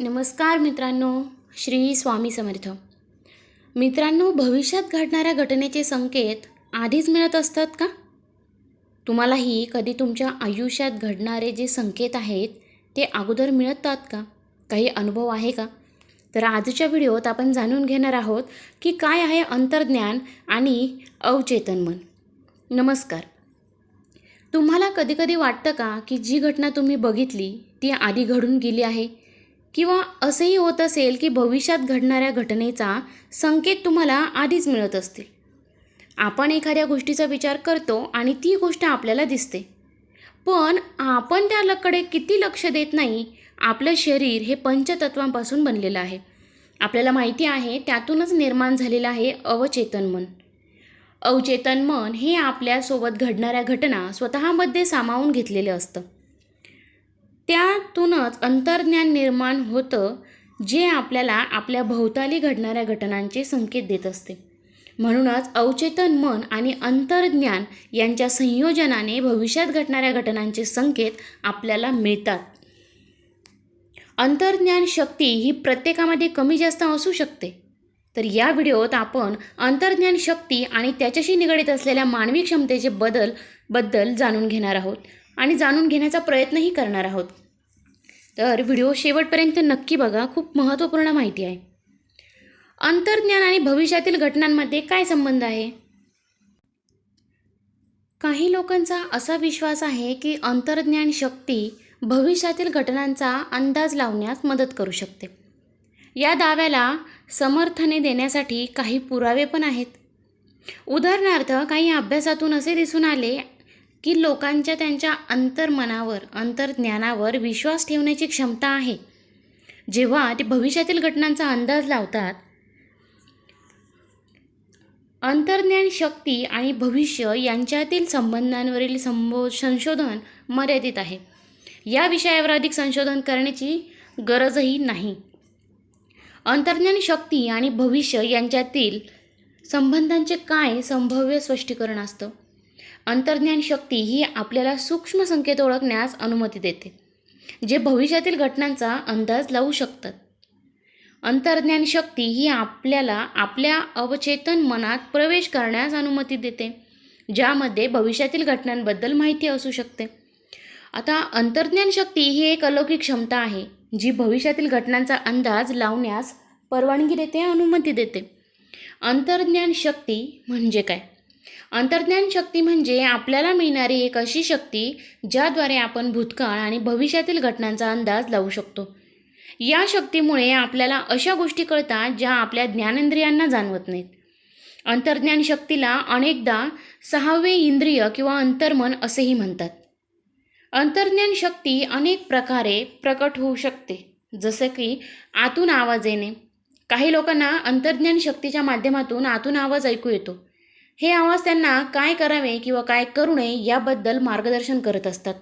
नमस्कार मित्रांनो श्री स्वामी समर्थ. मित्रांनो भविष्यात घडणाऱ्या घटनेचे संकेत आधीच मिळत असतात का? तुम्हालाही कधी तुमच्या आयुष्यात घडणारे जे संकेत आहेत ते अगोदर मिळतात का? काही अनुभव आहे का? तर आजच्या व्हिडिओत आपण जाणून घेणार आहोत की काय आहे अंतर्ज्ञान आणि अवचेतन मन. नमस्कार. तुम्हाला कधीकधी वाटतं का की जी घटना तुम्ही बघितली ती आधी घडून गेली आहे? किंवा असंही होत असेल की भविष्यात घडणाऱ्या घटनेचा संकेत तुम्हाला आधीच मिळत असतील. आपण एखाद्या गोष्टीचा विचार करतो आणि ती गोष्ट आपल्याला दिसते. पण आपण त्याकडे किती लक्ष देत नाही आपलं शरीर हे पंचतत्वांपासून बनलेलं आहे. आपल्याला माहिती आहे त्यातूनच निर्माण झालेलं आहे अवचेतन मन. अवचेतन मन हे आपल्यासोबत घडणाऱ्या घटना स्वतःमध्ये सामावून घेतलेलं असतं. त्यातूनच अंतर्ज्ञान निर्माण होतं जे आपल्याला आपल्या भोवताली घडणाऱ्या घटनांचे संकेत देत असते. म्हणूनच अवचेतन मन आणि अंतर्ज्ञान यांच्या संयोजनाने भविष्यात घडणाऱ्या घटनांचे संकेत आपल्याला मिळतात. अंतर्ज्ञान शक्ती ही प्रत्येकामध्ये कमी जास्त असू शकते. तर या व्हिडिओत आपण अंतर्ज्ञान शक्ती आणि त्याच्याशी निगडीत असलेल्या मानवी क्षमतेचे बदलबद्दल जाणून घेणार आहोत. आणि जाणून घेण्याचा प्रयत्नही करणार आहोत. तर व्हिडिओ शेवटपर्यंत नक्की बघा. खूप महत्त्वपूर्ण माहिती आहे. अंतर्ज्ञान आणि भविष्यातील घटनांमध्ये काय संबंध आहे? काही लोकांचा असा विश्वास आहे की अंतर्ज्ञान शक्ती भविष्यातील घटनांचा अंदाज लावण्यास मदत करू शकते. या दाव्याला समर्थने देण्यासाठी काही पुरावे पण आहेत. उदाहरणार्थ काही अभ्यासातून असे दिसून आले की लोकांच्या त्यांच्या अंतर्मनावर अंतर्ज्ञानावर विश्वास ठेवण्याची क्षमता आहे. जेव्हा ते भविष्यातील घटनांचा अंदाज लावतात अंतर्ज्ञान शक्ती आणि भविष्य यांच्यातील संबंधांवरील संबो संशोधन मर्यादित आहे. या विषयावर अधिक संशोधन करण्याची गरजही नाही. अंतर्ज्ञान शक्ती आणि भविष्य यांच्यातील संबंधांचे काय संभाव्य स्पष्टीकरण असतं? अंतर्ज्ञान शक्ती ही आपल्याला सूक्ष्म संकेत ओळखण्यास अनुमती देते जे भविष्यातील घटनांचा अंदाज लावू शकतात. अंतर्ज्ञान शक्ती ही आपल्याला आपल्या अवचेतन मनात प्रवेश करण्यास अनुमती देते ज्यामध्ये भविष्यातील घटनांबद्दल माहिती असू शकते. आता अंतर्ज्ञान शक्ती ही एक अलौकिक क्षमता आहे जी भविष्यातील घटनांचा अंदाज लावण्यास परवानगी देते अनुमती देते. अंतर्ज्ञान शक्ती म्हणजे काय? अंतर्ज्ञान शक्ती म्हणजे आपल्याला मिळणारी एक अशी शक्ती ज्याद्वारे आपण भूतकाळ आणि भविष्यातील घटनांचा अंदाज लावू शकतो. या शक्तीमुळे आपल्याला अशा गोष्टी कळतात ज्या आपल्या ज्ञानेंद्रियांना जाणवत नाहीत. अंतर्ज्ञान शक्तीला अनेकदा सहावे इंद्रिय किंवा अंतर्मन असेही म्हणतात. अंतर्ज्ञान शक्ती अनेक प्रकारे प्रकट होऊ शकते जसं की आतून आवाज येणे. काही लोकांना अंतर्ज्ञान शक्तीच्या माध्यमातून आतून आवाज ऐकू येतो. हे आवाज त्यांना काय करावे किंवा काय करू नये याबद्दल मार्गदर्शन करत असतात.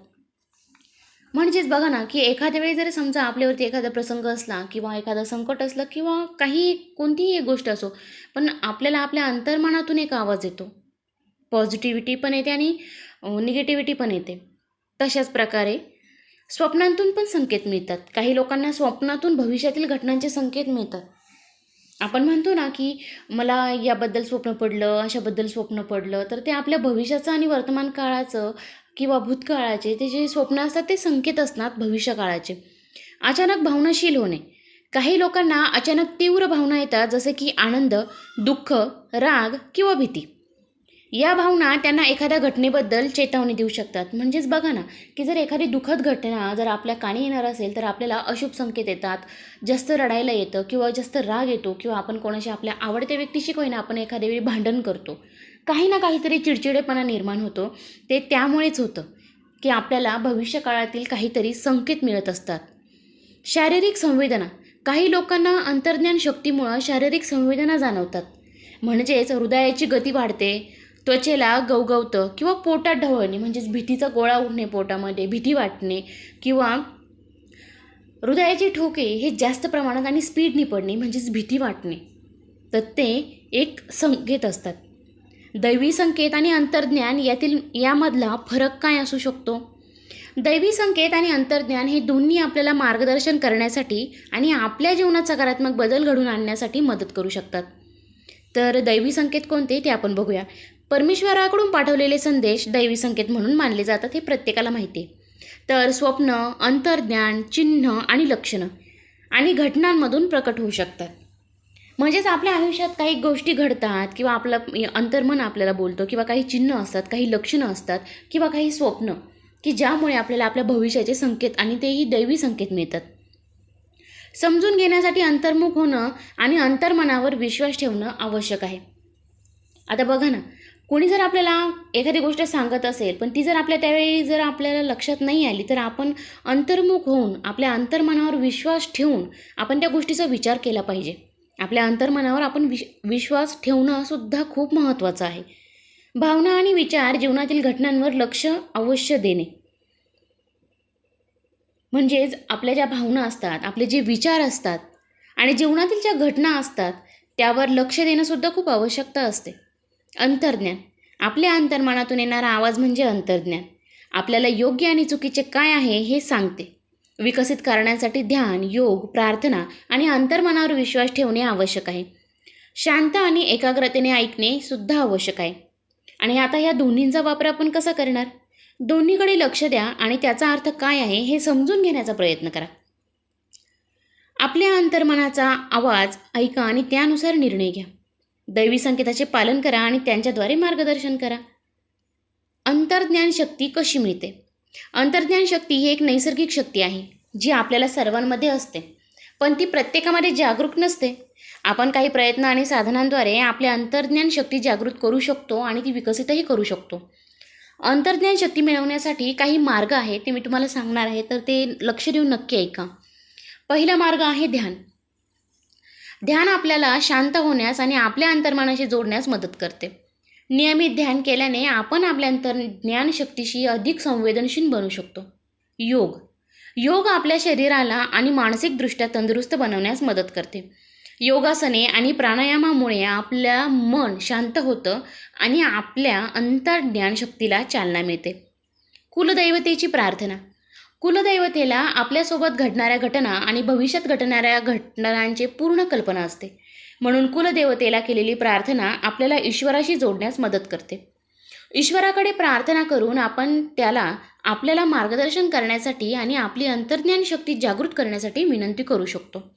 म्हणजेच बघा ना की एखाद्या वेळी जरी समजा आपल्यावरती एखादा प्रसंग असला किंवा एखादं संकट असलं किंवा काही कोणतीही एक गोष्ट असो पण आपल्याला आपल्या अंतर्मनातून एक आवाज येतो. पॉझिटिव्हिटी पण येते आणि निगेटिव्हिटी पण येते. तशाच प्रकारे स्वप्नांतून पण संकेत मिळतात. काही लोकांना स्वप्नातून भविष्यातील घटनांचे संकेत मिळतात. आपण म्हणतो ना की मला याबद्दल स्वप्न पडलं अशाबद्दल स्वप्न पडलं तर ते आपल्या भविष्याचं आणि वर्तमान काळाचं किंवा भूतकाळाचे ते जे स्वप्न असतात ते संकेत असतात भविष्यकाळाचे. अचानक भावनाशील होणे. काही लोकांना अचानक तीव्र भावना येतात जसे की आनंद दुःख राग किंवा भीती. या भावना त्यांना एखाद्या घटनेबद्दल चेतावणी देऊ शकतात. म्हणजेच बघा ना की जर एखादी दुःखद घटना जर आपल्या काणी येणार असेल तर आपल्याला अशुभ संकेत येतात. जास्त रडायला येतं किंवा जास्त राग येतो किंवा आपण कोणाशी आपल्या आवडत्या व्यक्तीशी काही आपण एखाद्या वेळी भांडण करतो. काही ना काहीतरी चिडचिडेपणा निर्माण होतो. ते त्यामुळेच होतं की आपल्याला भविष्यकाळातील काहीतरी संकेत मिळत असतात. शारीरिक संवेदना. काही लोकांना अंतर्ज्ञान शक्तीमुळं शारीरिक संवेदना जाणवतात. म्हणजेच हृदयाची गती वाढते त्वचेला गवगवतं किंवा पोटात ढवळणे म्हणजेच भीतीचा गोळा उठणे पोटामध्ये भीती वाटणे किंवा हृदयाचे ठोके हे जास्त प्रमाणात आणि स्पीडनी पडणे म्हणजेच भीती वाटणे. तर ते एक संकेत असतात. दैवी संकेत आणि अंतर्ज्ञान यातील यामधला फरक काय असू शकतो? दैवी संकेत आणि अंतर्ज्ञान हे दोन्ही आपल्याला मार्गदर्शन करण्यासाठी आणि आपल्या जीवनात सकारात्मक बदल घडवून आणण्यासाठी मदत करू शकतात. तर दैवी संकेत कोणते? ते आपण बघूया. परमेश्वराकडून पाठवलेले संदेश दैवी संकेत म्हणून मानले जातात हे प्रत्येकाला माहिती आहे. तर स्वप्न अंतर्ज्ञान चिन्ह आणि लक्षणं आणि घटनांमधून प्रकट होऊ शकतात. म्हणजेच आपल्या आयुष्यात काही गोष्टी घडतात किंवा आपलं म्हणजे अंतर्मन आपल्याला बोलतो किंवा काही चिन्ह असतात काही लक्षणं असतात किंवा काही स्वप्न की ज्यामुळे आपल्याला आपल्या भविष्याचे संकेत आणि तेही दैवी संकेत मिळतात. समजून घेण्यासाठी अंतर्मुख होणं आणि अंतर्मनावर विश्वास ठेवणं आवश्यक आहे. आता बघा ना कोणी जर आपल्याला एखादी गोष्ट सांगत असेल पण ती जर आपल्या त्यावेळी जर आपल्याला लक्षात नाही आली तर आपण अंतर्मुख होऊन आपल्या अंतर्मनावर विश्वास ठेवून आपण त्या गोष्टीचा विचार केला पाहिजे. आपल्या अंतर्मनावर आपण विश विश्वास ठेवणं सुद्धा खूप महत्त्वाचं आहे. भावना आणि विचार जीवनातील घटनांवर लक्ष अवश्य देणे. म्हणजेच आपल्या ज्या भावना असतात आपले जे विचार असतात आणि जीवनातील ज्या घटना असतात त्यावर लक्ष देणंसुद्धा खूप आवश्यकता असते. अंतर्ज्ञान. आपल्या अंतर्मनातून येणारा आवाज म्हणजे अंतर्ज्ञान. आपल्याला योग्य आणि चुकीचे काय आहे हे सांगते. विकसित करण्यासाठी ध्यान योग प्रार्थना आणि अंतर्मनावर विश्वास ठेवणे आवश्यक आहे. शांत आणि एकाग्रतेने ऐकणे सुद्धा आवश्यक आहे. आणि आता ह्या दोन्हींचा वापर आपण कसा करणार? दोन्हीकडे लक्ष द्या आणि त्याचा अर्थ काय आहे हे समजून घेण्याचा प्रयत्न करा. आपल्या अंतर्मनाचा आवाज ऐका आणि त्यानुसार निर्णय घ्या. दैवी संकेताचे पालन करा आणि त्यांच्याद्वारे मार्गदर्शन करा. अंतर्ज्ञान शक्ती कशी मिळते? अंतर्ज्ञान शक्ती ही एक नैसर्गिक शक्ती आहे जी आपल्याला सर्वांमध्ये असते. पण ती प्रत्येकामध्ये जागरूक नसते. आपण काही प्रयत्न आणि साधनांद्वारे आपल्या अंतर्ज्ञान शक्ती जागृत करू शकतो आणि ती विकसितही करू शकतो. अंतर्ज्ञान शक्ती मिळवण्यासाठी काही मार्ग आहेत ते मी तुम्हाला सांगणार आहे तर ते लक्ष देऊन नक्की ऐका. पहिला मार्ग आहे ध्यान. ध्यान आपल्याला शांत होण्यास आणि आपल्या अंतर्मनाशी जोडण्यास मदत करते. नियमित ध्यान केल्याने आपण आपल्या अंतर शक्तीशी अधिक संवेदनशील बनू शकतो. योग. योग आपल्या शरीराला आणि मानसिकदृष्ट्या तंदुरुस्त बनवण्यास मदत करते. योगासने आणि प्राणायामामुळे आपल्या मन शांत होतं आणि आपल्या अंतर्ज्ञान शक्तीला चालना मिळते. कुलदैवतेची प्रार्थना. कुलदैवतेला आपल्यासोबत घडणाऱ्या घटना आणि भविष्यात घडणाऱ्या घटनांची पूर्ण कल्पना असते. म्हणून कुलदेवतेला केलेली प्रार्थना आपल्याला ईश्वराशी जोडण्यास मदत करते. ईश्वराकडे प्रार्थना करून आपण त्याला आपल्याला मार्गदर्शन करण्यासाठी आणि आपली अंतर्ज्ञान शक्ती जागृत करण्यासाठी विनंती करू शकतो.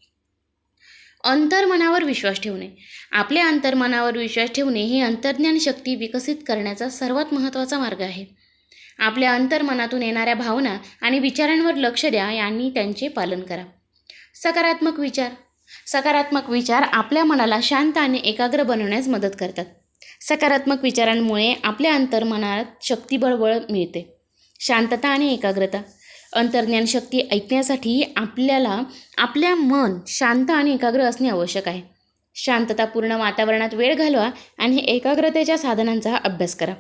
अंतर्मनावर विश्वास ठेवणे. आपल्या अंतर्मनावर विश्वास ठेवणे हे अंतर्ज्ञान शक्ती विकसित करण्याचा सर्वात महत्त्वाचा मार्ग आहे. आपल्या अंतर्मनातून येणाऱ्या भावना आणि विचारांवर लक्ष द्या आणि त्यांचे पालन करा. सकारात्मक विचार. सकारात्मक विचार आपल्या मनाला शांत आणि एकाग्र बनवण्यास मदत करतात. सकारात्मक विचारांमुळे आपल्या अंतर्मनात शक्तीबळबळ मिळते. शांतता आणि एकाग्रता. अंतर्ज्ञान शक्ती ऐकण्यासाठी आपल्याला आपल्या मन शांत आणि एकाग्र असणे आवश्यक आहे. शांततापूर्ण वातावरणात वेळ घालवा आणि एकाग्रतेच्या साधनांचा अभ्यास करा.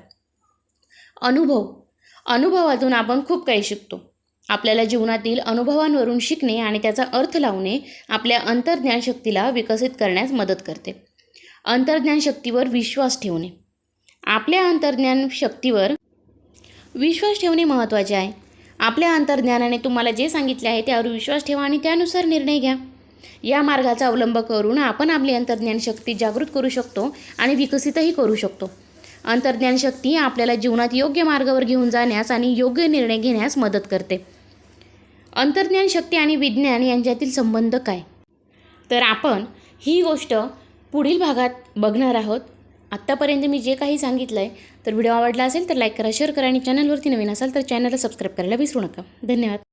अनुभव. अनुभवातून आपण खूप काही शिकतो. आपल्याला जीवनातील अनुभवांवरून शिकणे आणि त्याचा अर्थ लावणे आपल्या अंतर्ज्ञानशक्तीला विकसित करण्यास मदत करते. अंतर्ज्ञानशक्तीवर विश्वास ठेवणे. आपल्या अंतर्ज्ञान शक्तीवर विश्वास ठेवणे महत्त्वाचे आहे. आपल्या अंतर्ज्ञानाने तुम्हाला जे सांगितले आहे त्यावर विश्वास ठेवा आणि त्यानुसार निर्णय घ्या. या मार्गाचा अवलंब करून आपण आपली अंतर्ज्ञान शक्ती जागृत करू शकतो आणि विकसितही करू शकतो. अंतर्ज्ञान शक्ती आपल्याला जीवनात योग्य मार्गावर घेऊन जाण्यास आणि योग्य निर्णय घेण्यास मदत करते. अंतर्ज्ञान शक्ती आणि विज्ञान यांच्यातील संबंध काय? तर आपण ही गोष्ट पुढील भागात बघणार आहोत. आत्तापर्यंत मी जे काही सांगितलं आहे तर व्हिडिओ आवडला असेल तर लाईक करा शेअर करा आणि चॅनलवरती नवीन असाल तर चॅनलला सबस्क्राईब करायला विसरू नका. धन्यवाद.